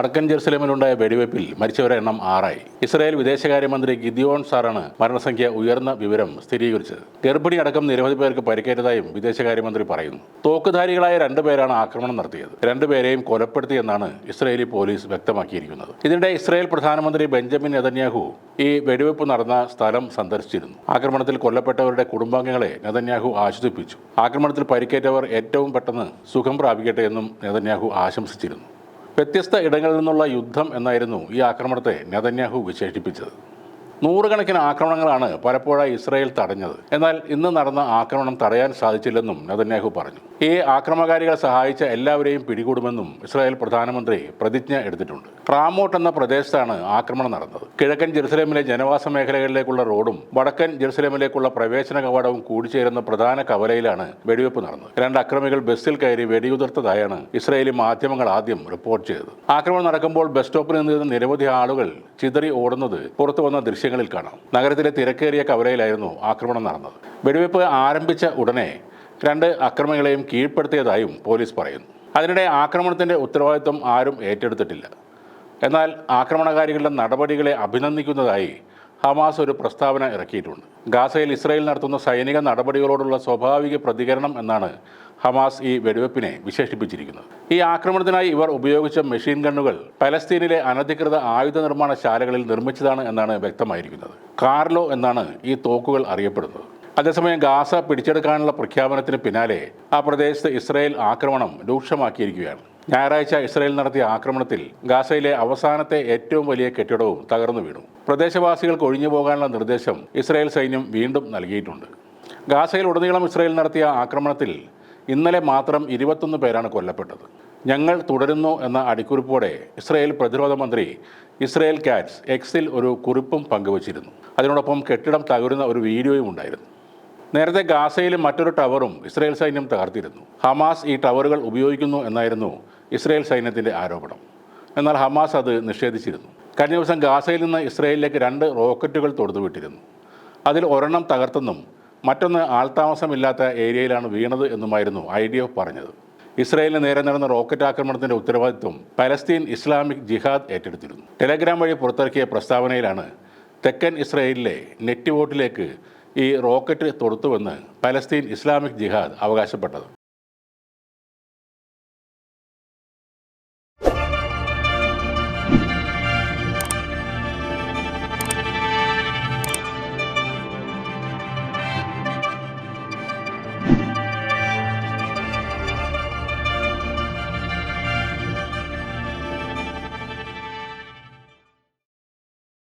വടക്കൻ ജെറുസലേമിലുണ്ടായ വെടിവയ്പിൽ മരിച്ചവരുടെ എണ്ണം ആറായി. ഇസ്രായേൽ വിദേശകാര്യമന്ത്രി ഗിദിയോൺ സാറാണ് മരണസംഖ്യ ഉയർന്ന വിവരം സ്ഥിരീകരിച്ചത്. ഗർഭിണി അടക്കം നിരവധി പേർക്ക് പരിക്കേറ്റതായും വിദേശകാര്യമന്ത്രി പറയുന്നു. തോക്കുധാരികളായ രണ്ടുപേരാണ് ആക്രമണം നടത്തിയത്. രണ്ടുപേരെയും കൊലപ്പെടുത്തിയെന്നാണ് ഇസ്രായേലി പോലീസ് വ്യക്തമാക്കിയിരിക്കുന്നത്. ഇതിനിടെ ഇസ്രായേൽ പ്രധാനമന്ത്രി ബെഞ്ചമിൻ നെതന്യാഹു ഈ വെടിവയ്പ് നടന്ന സ്ഥലം സന്ദർശിച്ചിരുന്നു. ആക്രമണത്തിൽ കൊല്ലപ്പെട്ടവരുടെ കുടുംബാംഗങ്ങളെ നെതന്യാഹു ആശ്വസിപ്പിച്ചു. ആക്രമണത്തിൽ പരിക്കേറ്റവർ ഏറ്റവും പെട്ടെന്ന് സുഖം പ്രാപിക്കട്ടെ എന്നും നെതന്യാഹു ആശംസിച്ചിരുന്നു. വ്യത്യസ്ത ഇടങ്ങളിൽ നിന്നുള്ള യുദ്ധം എന്നായിരുന്നു ഈ ആക്രമണത്തെ നെതന്യാഹു വിശേഷിപ്പിച്ചത്. നൂറുകണക്കിന് ആക്രമണങ്ങളാണ് പലപ്പോഴായി ഇസ്രായേൽ തടഞ്ഞത്. എന്നാൽ ഇന്ന് നടന്ന ആക്രമണം തടയാൻ സാധിച്ചില്ലെന്നും നെതന്യാഹു പറഞ്ഞു. ഈ ആക്രമകാരികളെ സഹായിച്ച എല്ലാവരെയും പിടികൂടുമെന്നും ഇസ്രായേൽ പ്രധാനമന്ത്രി പ്രതിജ്ഞ എടുത്തിട്ടുണ്ട്. റാമോട്ട് എന്ന പ്രദേശത്താണ് ആക്രമണം നടന്നത്. കിഴക്കൻ ജെറുസലേമിലെ ജനവാസ മേഖലകളിലേക്കുള്ള റോഡും വടക്കൻ ജെറുസലേമിലേക്കുള്ള പ്രവേശന കവാടവും കൂടിച്ചേരുന്ന പ്രധാന കവലയിലാണ് വെടിവെപ്പ് നടന്നത്. രണ്ട് അക്രമികൾ ബസ്സിൽ കയറി വെടിയുതിർത്തതായാണ് ഇസ്രായേലി മാധ്യമങ്ങൾ ആദ്യം റിപ്പോർട്ട് ചെയ്തത്. ആക്രമണം നടക്കുമ്പോൾ ബസ് സ്റ്റോപ്പിൽ നിന്നിരുന്ന നിരവധി ആളുകൾ ചിതറി ഓടുന്നത് പുറത്തു വന്ന ദൃശ്യങ്ങളിൽ കാണാം. നഗരത്തിലെ തിരക്കേറിയ കവലയിലായിരുന്നു ആക്രമണം നടന്നത്. വെടിവെപ്പ് ആരംഭിച്ച ഉടനെ രണ്ട് അക്രമികളെയും കീഴ്പ്പെടുത്തിയതായും പോലീസ് പറയുന്നു. അതിനിടെ ആക്രമണത്തിന്റെ ഉത്തരവാദിത്വം ആരും ഏറ്റെടുത്തിട്ടില്ല. എന്നാൽ ആക്രമണകാരികളുടെ നടപടികളെ അഭിനന്ദിക്കുന്നതായി ഹമാസ് ഒരു പ്രസ്താവന ഇറക്കിയിട്ടുണ്ട്. ഗാസയിൽ ഇസ്രായേൽ നടത്തുന്ന സൈനിക നടപടികളോടുള്ള സ്വാഭാവിക പ്രതികരണം എന്നാണ് ഹമാസ് ഈ വെടിവെപ്പിനെ വിശേഷിപ്പിച്ചിരിക്കുന്നത്. ഈ ആക്രമണത്തിനായി ഇവർ ഉപയോഗിച്ച മെഷീൻ ഗണ്ണുകൾ പലസ്തീനിലെ അനധികൃത ആയുധ നിർമ്മാണ ശാലകളിൽ നിർമ്മിച്ചതാണ് എന്നാണ് വ്യക്തമായിരിക്കുന്നത്. കാർലോ എന്നാണ് ഈ തോക്കുകൾ അറിയപ്പെടുന്നത്. അതേസമയം ഗാസ പിടിച്ചെടുക്കാനുള്ള പ്രഖ്യാപനത്തിന് പിന്നാലെ ആ പ്രദേശത്ത് ഇസ്രായേൽ ആക്രമണം രൂക്ഷമാക്കിയിരിക്കുകയാണ്. ഞായറാഴ്ച ഇസ്രയേൽ നടത്തിയ ആക്രമണത്തിൽ ഗാസയിലെ അവസാനത്തെ ഏറ്റവും വലിയ കെട്ടിടവും തകർന്നു വീണു. പ്രദേശവാസികൾക്ക് ഒഴിഞ്ഞു പോകാനുള്ള നിർദ്ദേശം ഇസ്രയേൽ സൈന്യം വീണ്ടും നൽകിയിട്ടുണ്ട്. ഗാസയിൽ ഉടനീളം ഇസ്രയേൽ നടത്തിയ ആക്രമണത്തിൽ ഇന്നലെ മാത്രം ഇരുപത്തൊന്ന് പേരാണ് കൊല്ലപ്പെട്ടത്. ഞങ്ങൾ തുടരുന്നു എന്ന അടിക്കുറിപ്പോടെ ഇസ്രയേൽ പ്രതിരോധ മന്ത്രി ഇസ്രയേൽ കാറ്റ്സ് എക്സിൽ ഒരു കുറിപ്പും പങ്കുവച്ചിരുന്നു. അതിനോടൊപ്പം കെട്ടിടം തകരുന്ന ഒരു വീഡിയോയും ഉണ്ടായിരുന്നു. നേരത്തെ ഗാസയിലും മറ്റൊരു ടവറും ഇസ്രായേൽ സൈന്യം തകർത്തിരുന്നു. ഹമാസ് ഈ ടവറുകൾ ഉപയോഗിക്കുന്നു എന്നായിരുന്നു ഇസ്രായേൽ സൈന്യത്തിന്റെ ആരോപണം. എന്നാൽ ഹമാസ് അത് നിഷേധിച്ചിരുന്നു. കഴിഞ്ഞ ദിവസം ഗാസയിൽ നിന്ന് ഇസ്രായേലിലേക്ക് രണ്ട് റോക്കറ്റുകൾ തൊടുത്തുവിട്ടിരുന്നു അതിൽ ഒരെണ്ണം തകർത്തെന്നും മറ്റൊന്ന് ആൾതാമസമില്ലാത്ത ഏരിയയിലാണ് വീണത് എന്നുമായിരുന്നു ഐ ഡി എഫ് പറഞ്ഞത്. ഇസ്രായേലിന് നേരെ നടന്ന റോക്കറ്റ് ആക്രമണത്തിന്റെ ഉത്തരവാദിത്വം പലസ്തീൻ ഇസ്ലാമിക് ജിഹാദ് ഏറ്റെടുത്തിരുന്നു. ടെലഗ്രാം വഴി പുറത്തിറക്കിയ പ്രസ്താവനയിലാണ് തെക്കൻ ഇസ്രായേലിലെ നെറ്റ് വോട്ടിലേക്ക് ഈ റോക്കറ്റ് തൊടുത്തുവെന്ന് പലസ്തീൻ ഇസ്ലാമിക് ജിഹാദ് അവകാശപ്പെട്ടത്.